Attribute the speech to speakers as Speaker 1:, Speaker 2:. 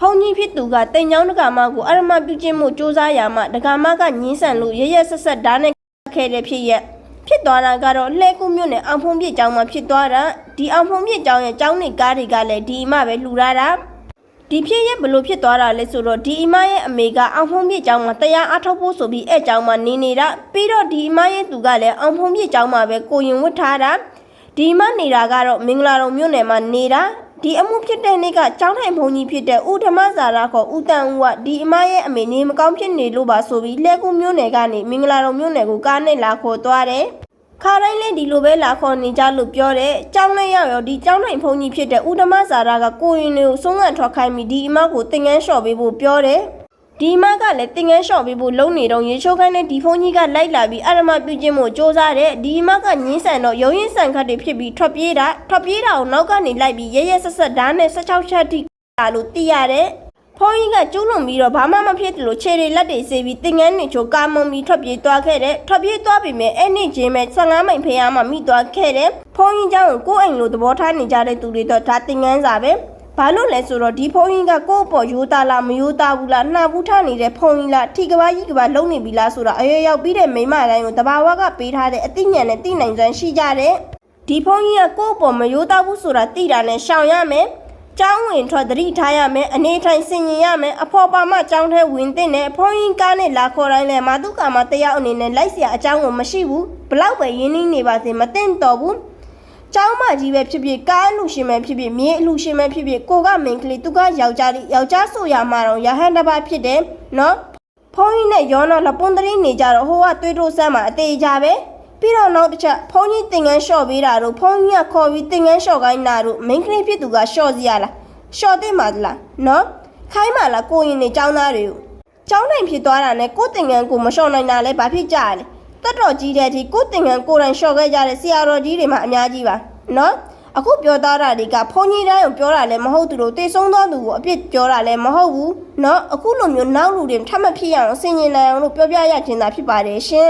Speaker 1: ဖုန်ကြီးဖြစ်သူကတိမ်ချောင်းဒကာမကိုအရမပြုခြင်းမှုစ조사ရာမှဒကာမကညင်းဆန်လို့ရရက်ဆက်ဆက်ဓာတ်နဲ့ခဲ့တဲ့ဖြစ်ရက်ဖြစ်သွားတာကတော့လှဲကူးမြို့နယ်အောင်ဖုံပြစ်ကျောင်းမှာဖြစ်သွားတာဒီအောင်ဖုံပြစ်ကျောင်းရဲ့ကျောင်းနေကားတွေကလည်းဒီအမပဲလှူရတာဒီဖြစ်ရက်ဘလို့ဖြစ်သွားတာလဲဆိုတော့ဒီအမရဲ့အမေကအောင်ဖုံပြစ်ကျောင်းမှာတရားအထောက်ဖို့ဆိုပြီးအဲ့ကျောင်းမှာနေနေတာပြီးတော့ဒီအမရဲ့သူကလည်းအောင်ဖုံပြစ်ကျောင်းမှာပဲကိုရင်ဝတ်ထားတာဒီအမနေတာကတော့မင်္ဂလာတော်မြို့နယ်မှာနေတာ ဒီအမှုဖြစ်တဲ့နေ့ကကျောင်းထိုင်ဘုံကြီးဖြစ်တဲ့ဦးဓမ္မဇာရခေါ်ဦးတန်ဦးကဒီအမရဲ့အမေနေမကောင်းဖြစ်နေလို့ပါဆိုပြီးလက်ကူမြို့နယ်ကနေမင်္ဂလာတော်မြို့နယ်ကိုကားနဲ့လာခေါ်သွားတယ်ခါတိုင်းလည်းဒီလိုပဲလာခေါ်နေကြလို့ပြောတယ်။ကျောင်းလေးရောက်ရောဒီကျောင်းနိုင်ဖုန်းကြီးဖြစ်တဲ့ဥဒမဇာရာကကိုရင်လေးကိုဆုံးခံထွက်ခိုင်းပြီးဒီအမကိုတင်ငန်းလျှော့ပေးဖို့ပြောတယ်။ ဒီမကလည်းတင်ငန်းလျှော့ပေးဖို့လုံနေတော့ရေချိုးခန်းနဲ့ဒီဖုန်းကြီးကလိုက်လာပြီးအရမပြုခြင်းမို့စ조사တဲ့ဒီမကငင်းဆန်တော့ရုံရင်ဆန်ခတ်တွေဖြစ်ပြီးထွက်ပြေးတာထွက်ပြေးတာကိုနောက်ကနေလိုက်ပြီးရရဆက်ဆက်ဓာတ်နဲ့16ချက်ထိလာလို့သိရတဲ့ဖုန်းကြီးကကျူးလွန်ပြီးတော့ဘာမှမဖြစ်လို့ခြေတွေလက်တွေဆေးပြီးတင်ငန်းနေချိုကာမုံပြီးထွက်ပြေးသွားခဲ့တဲ့ထွက်ပြေးသွားပြီမဲ့အဲ့နေ့ချင်းပဲ15မိုင်ဖျားမှမိသွားခဲ့တဲ့ဖုန်းကြီးကြောင့်ကိုယ်အိမ်လိုသဘောထားနေကြတဲ့သူတွေတော့ဒါတင်ငန်းစာပဲ ဘာလို့လဲဆိုတော့ဒီဖုန်းကြီးကကိုယ့်အပေါ်ရိုးသားလားမရိုးသားဘူးလားနှာဘူးထားနေတဲ့ဖုန်းကြီးလားထိကဘာကြီးကဘာလုံးနေပြီလားဆိုတာအရွယ်ရောက်ပြီးတဲ့မိန်းမတိုင်းကိုတဘာဝကပေးထားတဲ့အသိဉာဏ်နဲ့သိနိုင်စွမ်းရှိကြတယ်ဒီဖုန်းကြီးကကိုယ့်အပေါ်မရိုးသားဘူးဆိုတာသိတာနဲ့ရှောင်ရမယ် ကျောင်းဝင်ထွက်သတိထားရမယ်အနေထိုင်ဆင်ញင်ရမယ်အဖော်ပါမကျောင်းထဲဝင်တဲ့နဲ့ဖုန်းရင်ကားနဲ့လာခေါ်တိုင်းလဲမာတုကာမတရားအနေနဲ့လိုက်เสียအကြောင်းကိုမရှိဘူးဘလောက်ပဲရင်းနှီးနေပါစေမသိမ့်တော်ဘူး ကျောင်းမကြီးပဲဖြစ်ဖြစ်ကားအလူရှင်ပဲဖြစ်ဖြစ်မြေအလူရှင်ပဲဖြစ်ဖြစ်ကိုကမင်ကလေးသူကယောက်ျားလေးယောက်ျားဆိုရမှာတော့ရဟန်းတစ်ပါးဖြစ်တယ်နော်ဖုန်းကြီးနဲ့ရောတော့လပွန်တရီနေကြတော့ဟိုကသွေးတိုးဆမ်းမှာအသေးကြပဲပြီးတော့နောက်တစ်ချက်ဖုန်းကြီးတင်ငန်းလျှော့ပေးတာတို့ဖုန်းကြီးကခေါ်ပြီးတင်ငန်းလျှော့ခိုင်းတာတို့မင်ကလေးဖြစ်သူကလျှော့စီရလားရှော့တင်ပါသလားနော်ခိုင်းပါလားကိုရင်နေចောင်းသားတွေကိုចောင်းနိုင်ဖြစ်သွားတာနဲ့ကိုတင်ငန်းကိုမလျှော့နိုင်တာလဲဘာဖြစ်ကြလဲ တက်တော်ကြီးတဲ့အထိကိုတင်ငန်းကိုယ်တိုင်လျှော့ခဲ့ကြတဲ့ဆရာတော်ကြီးတွေမှအများကြီးပါနော်အခုပြောသားတာတွေကဘုန်းကြီးတိုင်းကိုပြောတာလည်းမဟုတ်သူတို့တေဆုံးသောသူကိုအပြစ်ပြောတာလည်းမဟုတ်ဘူးเนาะအခုလိုမျိုးနောက်လူတွေထပ်မဖြစ်ရအောင်ဆင်ញင်နိုင်အောင်လို့ပြောပြရခြင်းသာဖြစ်ပါတယ်ရှင်